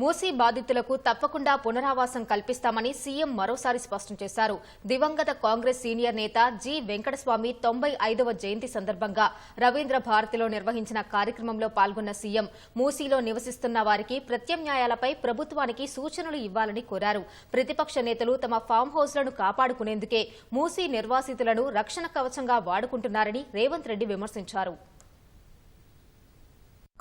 మూసీ బాధితులకు తప్పకుండా పునరావాసం కల్పిస్తామని సీఎం మరోసారి స్పష్టం చేశారు. దివంగత కాంగ్రెస్ సీనియర్ నేత జి వెంకటస్వామి తొంభై ఐదవ జయంతి సందర్భంగా రవీంద్ర భారతిలో నిర్వహించిన కార్యక్రమంలో పాల్గొన్న సీఎం మూసీలో నివసిస్తున్న వారికి ప్రత్యామ్నాయాలపై ప్రభుత్వానికి సూచనలు ఇవ్వాలని కోరారు. ప్రతిపక్ష నేతలు తమ ఫామ్ హౌస్లను కాపాడుకునేందుకే మూసీ నిర్వాసితులను రక్షణ కవచంగా వాడుకుంటున్నారని రేవంత్ రెడ్డి విమర్శించారు.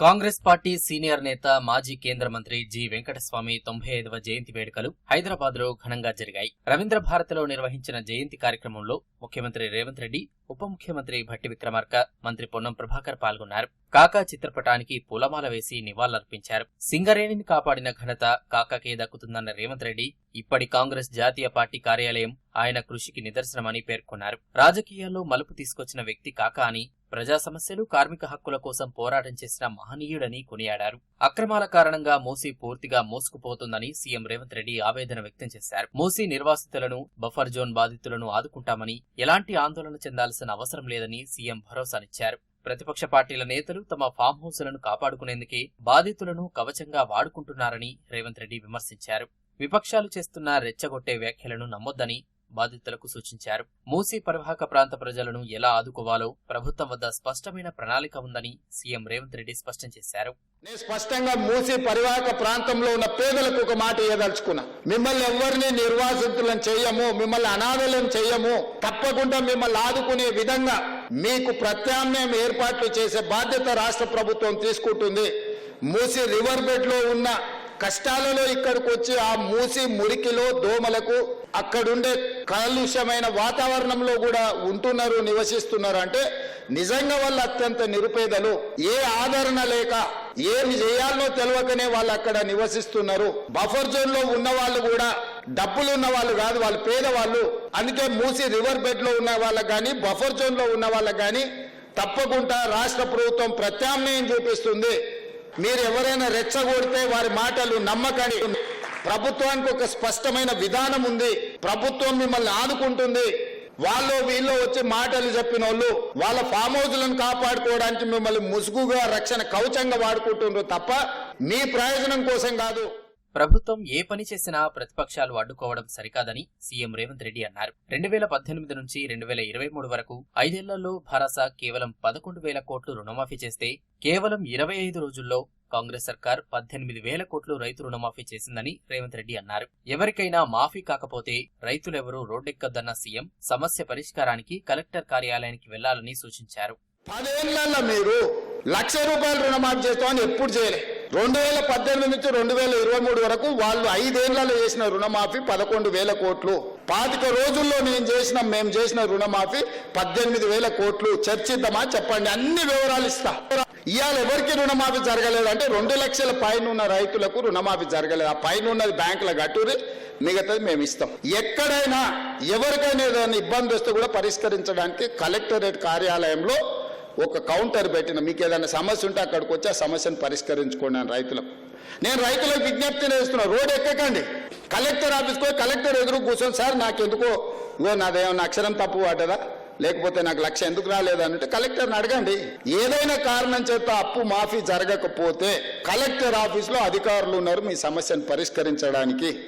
కాంగ్రెస్ పార్టీ సీనియర్ నేత మాజీ కేంద్ర మంత్రి జి. వెంకటస్వామి తొంభై ఐదవ జయంతి వేడుకలు హైదరాబాద్లో ఘనంగా జరిగాయి. రవీంద్ర భారతిలో నిర్వహించిన జయంతి కార్యక్రమంలో ముఖ్యమంత్రి రేవంత్ రెడ్డి ఉప ముఖ్యమంత్రి భట్టి విక్రమార్క మంత్రి పొన్నం ప్రభాకర్ పాల్గొన్నారు. కాకా చిత్రపటానికి పూలమాల వేసి నివాళులర్పించారు. సింగరేణిని కాపాడిన ఘనత కాకాకే దక్కుతుందన్న రేవంత్ రెడ్డి ఇప్పటి కాంగ్రెస్ జాతీయ పార్టీ కార్యాలయం ఆయన కృషికి నిదర్శనమని పేర్కొన్నారు. రాజకీయాల్లో మలుపు తీసుకొచ్చిన వ్యక్తి కాకా అని ప్రజా సమస్యలు కార్మిక హక్కుల కోసం పోరాటం చేసిన మహనీయుడని కొనియాడారు. అక్రమాల కారణంగా మోసీ పూర్తిగా మోసుకుపోతుందని సీఎం రేవంత్ రెడ్డి ఆవేదన వ్యక్తం చేశారు. మోసీ నిర్వాసితులను బఫర్ జోన్ బాధితులను ఆదుకుంటామని ఎలాంటి ఆందోళన చెందాల్సిన అవసరం లేదని సీఎం భరోసానిచ్చారు. ప్రతిపక్ష పార్టీల నేతలు తమ ఫామ్ హౌస్లను కాపాడుకునేందుకే బాధితులను కవచంగా వాడుకుంటున్నారని రేవంత్ రెడ్డి విమర్శించారు. విపక్షాలు చేస్తున్న రెచ్చగొట్టే వ్యాఖ్యలను నమ్మొద్దని బాధితులకు సూచించారు. మూసీ పరివాహక ప్రాంత ప్రజలను ఎలా ఆదుకోవాలో ప్రభుత్వం వద్ద స్పష్టమైన ప్రణాళిక ఉందని సీఎం రేవంత్ రెడ్డి స్పష్టం చేశారు. నేను స్పష్టంగా మూసి పరివాహక ప్రాంతంలో ఉన్న పేదలకు ఒక మాట ఇవ్వదలుచుకున్నా మిమ్మల్ని ఎవరిని నిర్వాసితులను చేయము మిమ్మల్ని అనాథలను చేయము తప్పకుండా మిమ్మల్ని ఆదుకునే విధంగా మీకు ప్రత్యామ్నాయం ఏర్పాట్లు చేసే బాధ్యత రాష్ట్ర ప్రభుత్వం తీసుకుంటుంది. మూసి రివర్ బెడ్లో ఉన్న కష్టాలలో ఇక్కడికి వచ్చి ఆ మూసి మురికిలో దోమలకు అక్కడుండే కాలుష్యమైన వాతావరణంలో కూడా ఉంటున్నారు నివసిస్తున్నారు అంటే నిజంగా వాళ్ళు అత్యంత నిరుపేదలు. ఏ ఆదరణ లేక ఏమి చేయాలో తెలియకనే వాళ్ళు అక్కడ నివసిస్తున్నారు. బఫర్ జోన్లో ఉన్న వాళ్ళు కూడా డబ్బులు ఉన్న వాళ్ళు కాదు వాళ్ళు పేదవాళ్ళు. అందుకే మూసి రివర్ బెడ్లో ఉన్న వాళ్ళకి కానీ బఫర్ జోన్లో ఉన్న వాళ్ళకి కానీ తప్పకుండా రాష్ట్ర ప్రభుత్వం ప్రత్యామ్నాయం చూపిస్తుంది. మీరు ఎవరైనా రెచ్చగొడితే వారి మాటలు నమ్మకండి. ప్రభుత్వానికి ఒక స్పష్టమైన విధానం ఉంది. ప్రభుత్వం మిమ్మల్ని ఆదుకుంటుంది. వాళ్ళు వీళ్ళు వచ్చి మాటలు చెప్పిన వాళ్ళు వాళ్ళ ఫామ్ హౌస్లను కాపాడుకోవడానికి మిమ్మల్ని ముసుగుగా రక్షణ కవచంగా వాడుకుంటున్నారు తప్ప మీ ప్రయోజనం కోసం కాదు. ప్రభుత్వం ఏ పని చేసినా ప్రతిపక్షాలు అడ్డుకోవడం సరికాదని సీఎం రేవంత్ రెడ్డి అన్నారు. రెండు వేల పద్దెనిమిది నుంచి రెండు వేల ఇరవై మూడు వరకు ఐదేళ్ళలో భరోసా కేవలం పదకొండు వేల కోట్లు రుణమాఫీ చేస్తే కేవలం ఇరవై ఐదు రోజుల్లో కాంగ్రెస్ సర్కార్ పద్దెనిమిది వేల కోట్లు రైతు రుణమాఫీ చేసిందని రేవంత్ రెడ్డి అన్నారు. ఎవరికైనా మాఫీ కాకపోతే రైతులెవరూ రోడ్డెక్కద్దన్న సీఎం సమస్య పరిష్కారానికి కలెక్టర్ కార్యాలయానికి వెళ్ళాలని సూచించారు. పదేళ్ళలో మీరు లక్ష రూపాయలు రుణమాఫీ చేస్తామని ఎప్పుడు చేయలే. రెండు వేల పద్దెనిమిది నుంచి రెండు వేల ఇరవై మూడు వరకు వాళ్ళు ఐదేళ్ళలో చేసిన రుణమాఫీ పదకొండు వేల కోట్లు. పాతిక రోజుల్లో నేను చేసిన మేము చేసిన రుణమాఫీ పద్దెనిమిది వేల కోట్లు. చర్చిద్దామా చెప్పండి అన్ని వివరాలు ఇస్తా. ఇవాళ ఎవరికి రుణమాఫీ జరగలేదు అంటే రెండు లక్షల పైన ఉన్న రైతులకు రుణమాఫీ జరగలేదు. ఆ పైన ఉన్నది బ్యాంకుల గట్టురి మిగతాది మేము ఇస్తాం. ఎక్కడైనా ఎవరికైనా ఏదైనా ఇబ్బంది వస్తే కూడా పరిష్కరించడానికి కలెక్టరేట్ కార్యాలయంలో ఒక కౌంటర్ పెట్టిన. మీకు ఏదైనా సమస్య ఉంటే అక్కడికి వచ్చి ఆ సమస్యను పరిష్కరించుకోండి రైతులకు. నేను రైతులకు విజ్ఞప్తి చేస్తున్నా రోడ్ ఎక్కకండి. కలెక్టర్ ఆఫీస్కి పోయి కలెక్టర్ ఎదురు కూర్చొని సార్ నాకెందుకో? ఇగో నాదేమన్నా అక్షరం తప్పు పడ్డదా? లేకపోతే నాకు లక్ష ఎందుకు రాలేదంటే కలెక్టర్ని అడగండి. ఏదైనా కారణం చేత అప్పు మాఫీ జరగకపోతే కలెక్టర్ ఆఫీస్లో అధికారులు ఉన్నారు మీ సమస్యను పరిష్కరించడానికి.